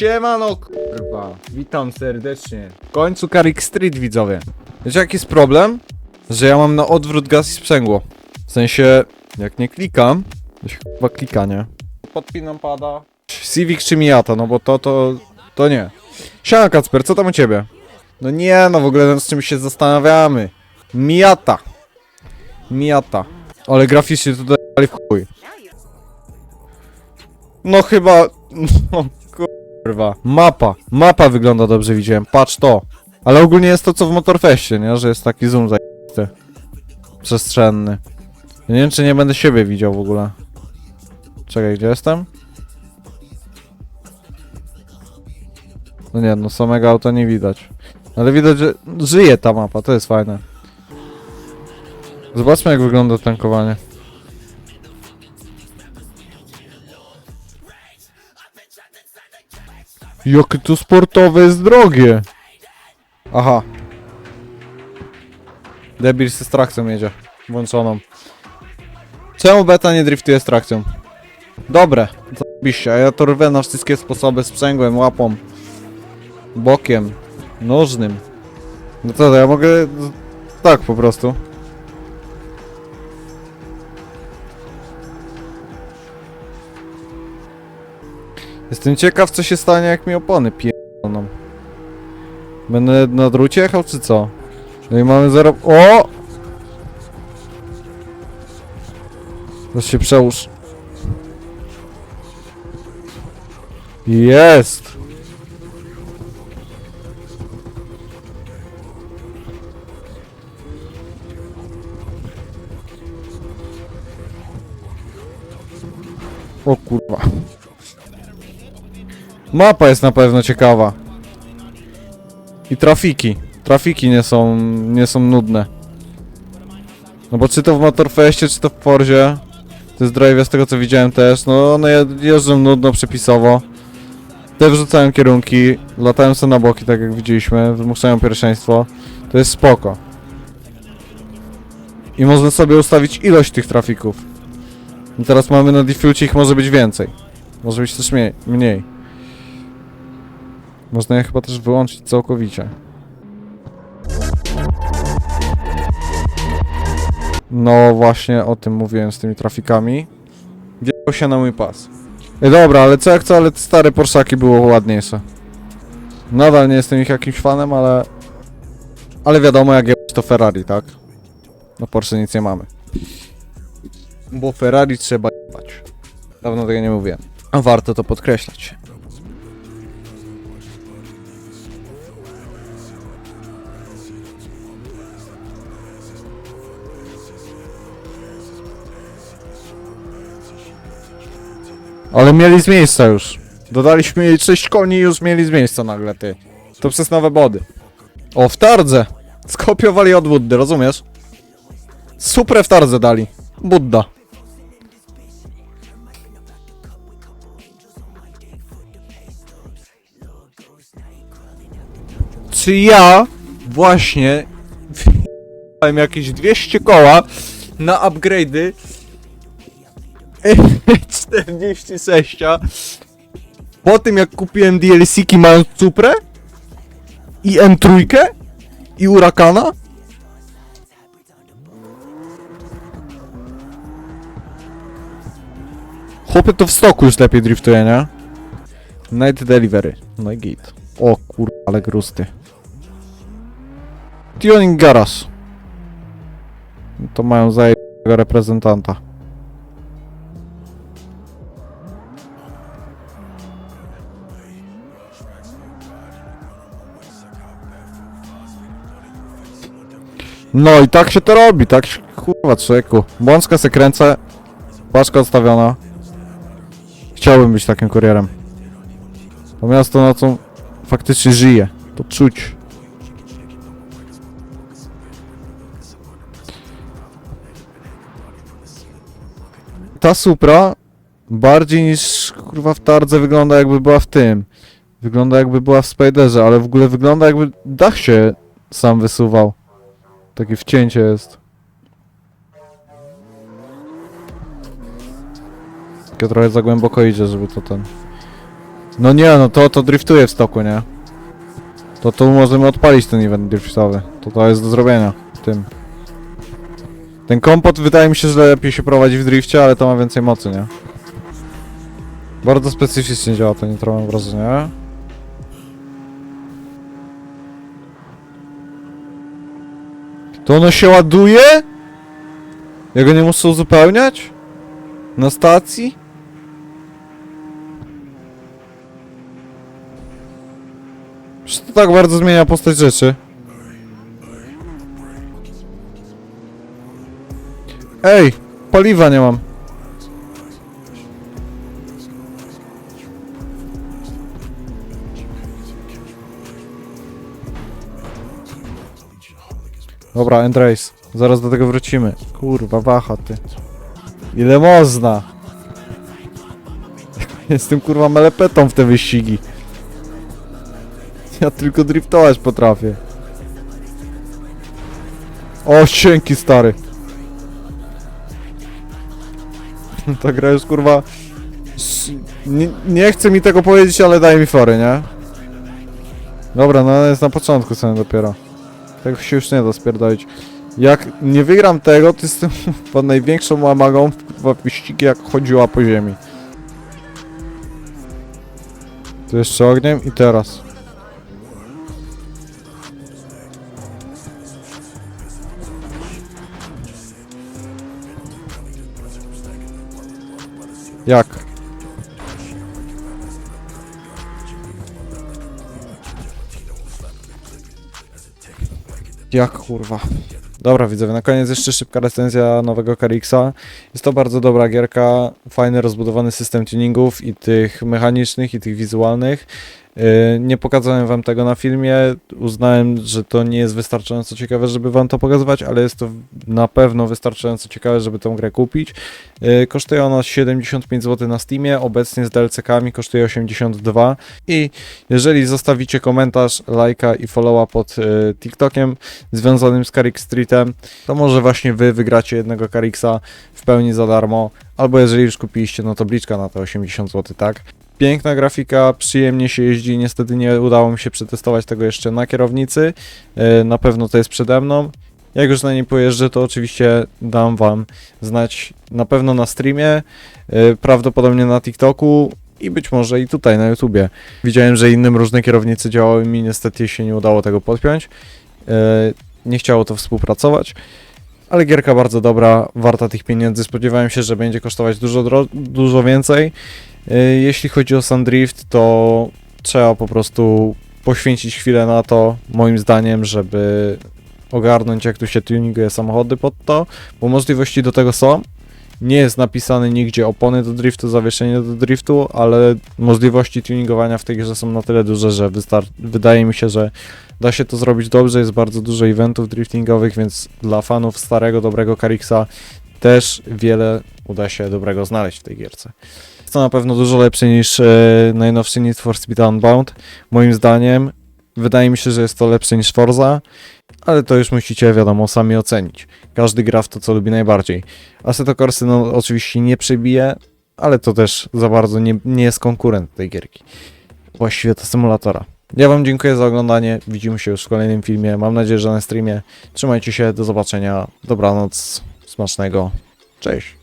Siemano kurwa, witam serdecznie. W końcu Karik Street widzowie. Wiecie jaki jest problem? Że ja mam na odwrót gaz i sprzęgło. W sensie, jak nie klikam, to się chyba klika, nie? Podpinam pada. Civic czy Miata, no bo to, to, to nie. Siema Kacper, co tam u ciebie? No nie, no w ogóle nad czymś się zastanawiamy. Miata. Miata. Ale graficznie to dali w chuj. No chyba... No kurwa. Mapa. Mapa wygląda dobrze, widziałem. Patrz to. Ale ogólnie jest to co w Motorfestie, nie? Że jest taki zoom zajebisty. Przestrzenny. Ja nie wiem, czy nie będę siebie widział w ogóle. Czekaj, gdzie jestem? No nie, no samego auta nie widać. Ale widać, że żyje ta mapa, to jest fajne. Zobaczmy jak wygląda tankowanie. Jakie to sportowe jest drogie! Aha. Debil z trakcją jedzie. Włączoną. Czemu beta nie driftuje z trakcją? Dobre. Zabiście, a ja to rwę na wszystkie sposoby sprzęgłem, łapą. Bokiem. Nożnym. No to ja mogę... Tak po prostu. Jestem ciekaw, co się stanie, jak mi opony pierdolą. Będę na drucie jechał, czy co? No i mamy zero... O! Teraz się przełóż. Jest! O kurwa. Mapa jest na pewno ciekawa. I trafiki. Trafiki nie są, nie są nudne. No bo czy to w Motorfestie, czy to w Forzie, to jest drive z tego co widziałem też, no one je- jeżdżą nudno, przepisowo. Te wrzucają kierunki, latają sobie na boki, tak jak widzieliśmy, wymuszają pierwszeństwo. To jest spoko. I można sobie ustawić ilość tych trafików. I teraz mamy na defaulcie ich może być więcej. Może być też mniej. mniej. Można je chyba też wyłączyć całkowicie. No właśnie o tym mówiłem z tymi trafikami. Wjechał się na mój pas. Ej, dobra, ale co jak co, ale te stare Porszaki było ładniejsze. Nadal nie jestem ich jakimś fanem, ale... Ale wiadomo jak jest to Ferrari, tak? No Porsche nic nie mamy. Bo Ferrari trzeba jebać. Dawno tego nie mówiłem. A warto to podkreślać. Ale mieli z miejsca już. Dodaliśmy jej 6 koni i już mieli z miejsca nagle, ty. To przez nowe body. O, w tardze. Skopiowali od Buddy, rozumiesz? Super w tardze dali. Budda. Czy ja właśnie wjechałem jakieś 200 koła na upgrade'y 46 po tym jak kupiłem DLC-ki mając Cuprę i M3 i Urakana Chłopie to w stoku już lepiej driftuje, nie? Night Delivery. No i git. O kur... ale grusty. Tuning Garage. To mają zajebnego reprezentanta. No i tak się to robi, tak się, kurwa człowieku. Błączka se kręcę, paczka odstawiona. Chciałbym być takim kurierem. To miasto na co faktycznie żyje, to czuć. Ta Supra bardziej niż kurwa w Tardze wygląda jakby była w tym. Wygląda jakby była w Spiderze, ale w ogóle wygląda jakby dach się sam wysuwał. Takie wcięcie jest. Takie trochę za głęboko idzie, żeby to ten... No nie, no to, to driftuje w stoku, nie? To tu możemy odpalić ten event driftowy. To to jest do zrobienia. Tym. Ten kompot wydaje mi się, że lepiej się prowadzi w drifcie, ale to ma więcej mocy, nie? Bardzo specyficznie działa to nitro, mam wrażenie. To ono się ładuje? Ja go nie muszę uzupełniać? Na stacji? Czy to tak bardzo zmienia postać rzeczy? Ej, paliwa nie mam. Dobra, Endrace. Zaraz do tego wrócimy. Kurwa, waha ty. Ile można? Jestem kurwa melepetą w te wyścigi. Ja tylko driftować potrafię. O, dzięki stary. Ta gra już kurwa... Nie, nie chcę mi tego powiedzieć, ale daj mi fory, nie? Dobra, no jest na początku ceny dopiero. Tego się już nie da spierdolić. Jak nie wygram tego, to jestem pod największą łamagą w wyścigi, jak chodziła po ziemi. Tu jeszcze ogniem i teraz. Jak? Jak kurwa. Dobra widzowie, na koniec jeszcze szybka recenzja nowego Karixa. Jest to bardzo dobra gierka, fajny rozbudowany system tuningów i tych mechanicznych i tych wizualnych. Yy, Nie pokazałem wam tego na filmie, uznałem, że to nie jest wystarczająco ciekawe, żeby wam to pokazywać, ale jest to na pewno wystarczająco ciekawe, żeby tę grę kupić. Yy, Kosztuje ona 75 zł na Steamie, obecnie z DLC-kami kosztuje 82 i jeżeli zostawicie komentarz, lajka i followa pod yy, TikTokiem związanym z Carrick Streetem, to może właśnie wy wygracie jednego Carixa w pełni za darmo, albo jeżeli już kupiliście, no to bliczka na te 80 zł, tak? Piękna grafika, przyjemnie się jeździ, niestety nie udało mi się przetestować tego jeszcze na kierownicy, Yy, na pewno to jest przede mną. Jak już na niej pojeżdżę, to oczywiście dam wam znać na pewno na streamie, yy, prawdopodobnie na TikToku i być może i tutaj na YouTubie. Widziałem, że innym różne kierownice działały mi, niestety się nie udało tego podpiąć. Yy, nie chciało to współpracować. Ale gierka bardzo dobra, warta tych pieniędzy. Spodziewałem się, że będzie kosztować dużo, dużo więcej. Yy, Jeśli chodzi o Sandrift, to trzeba po prostu poświęcić chwilę na to, moim zdaniem, żeby ogarnąć, jak tu się tuninguje samochody pod to, bo możliwości do tego są. Nie jest napisane nigdzie opony do driftu, zawieszenie do driftu, ale możliwości tuningowania w tej grze są na tyle duże, że wydaje mi się, że da się to zrobić dobrze. Jest bardzo dużo eventów driftingowych, więc dla fanów starego, dobrego Carixa też wiele uda się dobrego znaleźć w tej gierce. Jest to na pewno dużo lepsze niż e, najnowszy Need for Speed Unbound. Moim zdaniem wydaje mi się, że jest to lepsze niż Forza, ale to już musicie, wiadomo, sami ocenić. Każdy gra w to, co lubi najbardziej. Assetto Corsy no, oczywiście nie przebije, ale to też za bardzo nie, nie jest konkurent tej gierki. Właściwie to symulatora. Ja wam dziękuję za oglądanie. Widzimy się już w kolejnym filmie. Mam nadzieję, że na streamie. Trzymajcie się, do zobaczenia. Dobranoc, smacznego. Cześć.